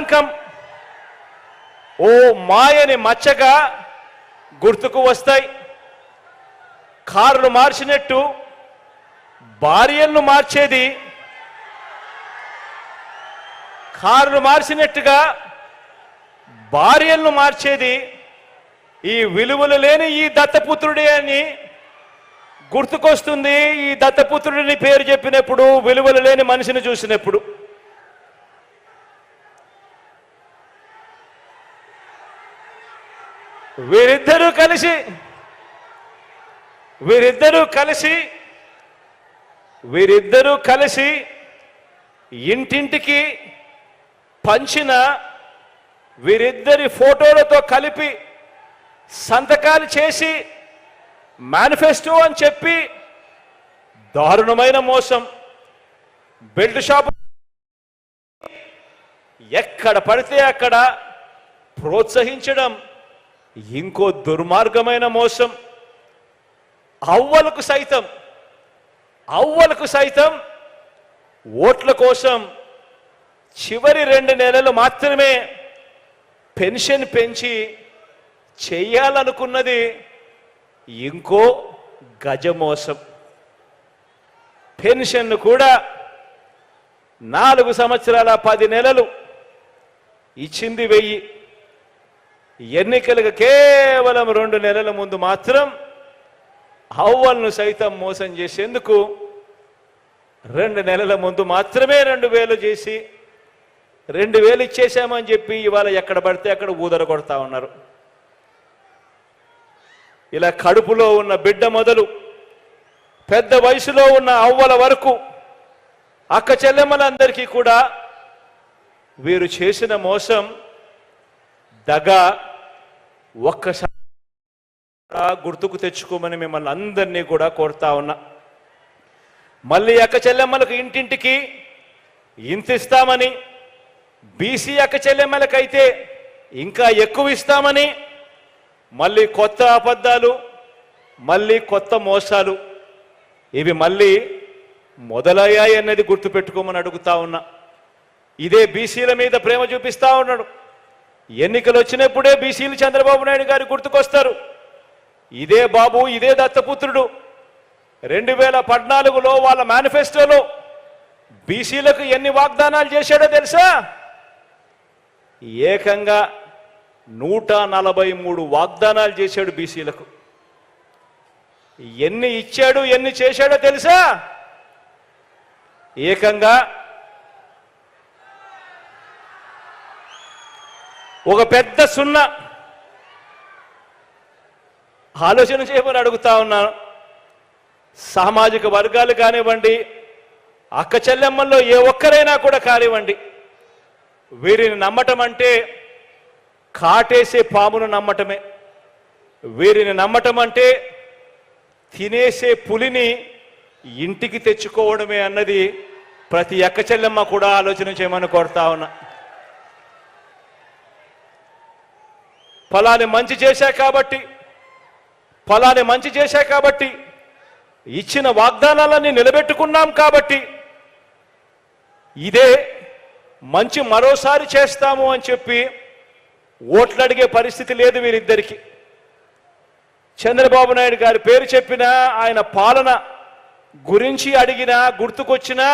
గణాంకం ఓ మాయని మచ్చగా గుర్తుకు వస్తాయి. కారులు మార్చినట్టు భార్యలను మార్చేది. కారులు మార్చినట్టుగా భార్యలను మార్చేది. ఈ విలువలు లేని ఈ దత్తపుత్రుడే అని గుర్తుకొస్తుంది. ఈ దత్తపుత్రుడిని పేరు చెప్పినప్పుడు విలువలు లేని మనిషిని చూసినప్పుడు. వీరిద్దరూ కలిసి వీరిద్దరూ కలిసి వీరిద్దరూ కలిసి ఇంటింటికి పంచిన వీరిద్దరి ఫోటోలతో కలిపి సంతకాలు చేసి మేనిఫెస్టో అని చెప్పి దారుణమైన మోసం. బెల్ట్ షాప్ ఎక్కడ పడితే అక్కడ ప్రోత్సహించడం ఇంకో దుర్మార్గమైన మోసం. అవ్వలకు సైతం అవ్వలకు సైతం ఓట్ల కోసం చివరి రెండు నెలలు మాత్రమే పెన్షన్ పెంచి చేయాలనుకున్నది ఇంకో గజమోసం పెన్షన్ను కూడా నాలుగు సంవత్సరాల పది నెలలు ఇచ్చింది వెయ్యి. ఎన్నికలకు కేవలం రెండు నెలల ముందు మాత్రం అవ్వలను సైతం మోసం చేసేందుకు రెండు నెలల ముందు మాత్రమే రెండు వేలు చేసి రెండు వేలు ఇచ్చేసామని చెప్పి ఇవాళ ఎక్కడ పడితే అక్కడ ఊదర కొడతా ఉన్నారు. ఇలా కడుపులో ఉన్న బిడ్డ మొదలు పెద్ద వయసులో ఉన్న అవ్వల వరకు అక్క చెల్లెమ్మలందరికీ కూడా వీరు చేసిన మోసం దగ ఒక్కసారి గుర్తుకు తెచ్చుకోమని మిమ్మల్ని అందరినీ కూడా కోరుతా ఉన్నా. మళ్ళీ అక్క చెల్లెమ్మలకు ఇంటింటికి ఇంత ఇస్తామని బీసీ అక్క చెల్లెమ్మలకైతే ఇంకా ఎక్కువ ఇస్తామని మళ్ళీ కొత్త అబద్ధాలు మళ్ళీ కొత్త మోసాలు ఇవి మళ్ళీ మొదలయ్యాయి అన్నది గుర్తుపెట్టుకోమని అడుగుతా ఉన్నా. ఇదే బీసీల మీద ప్రేమ చూపిస్తా ఉన్నాడు. ఎన్నికలు వచ్చినప్పుడే బీసీలు చంద్రబాబు నాయుడు గారు గుర్తుకొస్తారు. ఇదే బాబు ఇదే దత్తపుత్రుడు. రెండు వేల పద్నాలుగులో వాళ్ళ మేనిఫెస్టోలో బీసీలకు ఎన్ని వాగ్దానాలు చేశాడో తెలుసా? ఏకంగా నూట నలభై మూడు వాగ్దానాలు చేశాడు బీసీలకు. ఎన్ని ఇచ్చాడు ఎన్ని చేశాడో తెలుసా? ఏకంగా ఒక పెద్ద సున్నా. ఆలోచన చేయమని అడుగుతా ఉన్నాను సామాజిక వర్గాలు కానివ్వండి అక్క చెల్లెమ్మల్లో ఏ ఒక్కరైనా కూడా కానివ్వండి వీరిని నమ్మటం అంటే కాటేసే పామును నమ్మటమే. వీరిని నమ్మటం అంటే తినేసే పులిని ఇంటికి తెచ్చుకోవడమే అన్నది ప్రతి అక్క చెల్లెమ్మ కూడా ఆలోచన చేయమని కోరుతా ఉన్నా. ఫలాన్ని మంచి చేశా కాబట్టి ఫలాన్ని మంచి చేశా కాబట్టి ఇచ్చిన వాగ్దానాలన్నీ నిలబెట్టుకున్నాం కాబట్టి ఇదే మంచి మరోసారి చేస్తాము అని చెప్పి ఓట్లు అడిగే పరిస్థితి లేదు వీరిద్దరికి. చంద్రబాబు నాయుడు గారి పేరు చెప్పినా ఆయన పాలన గురించి అడిగినా గుర్తుకొచ్చినా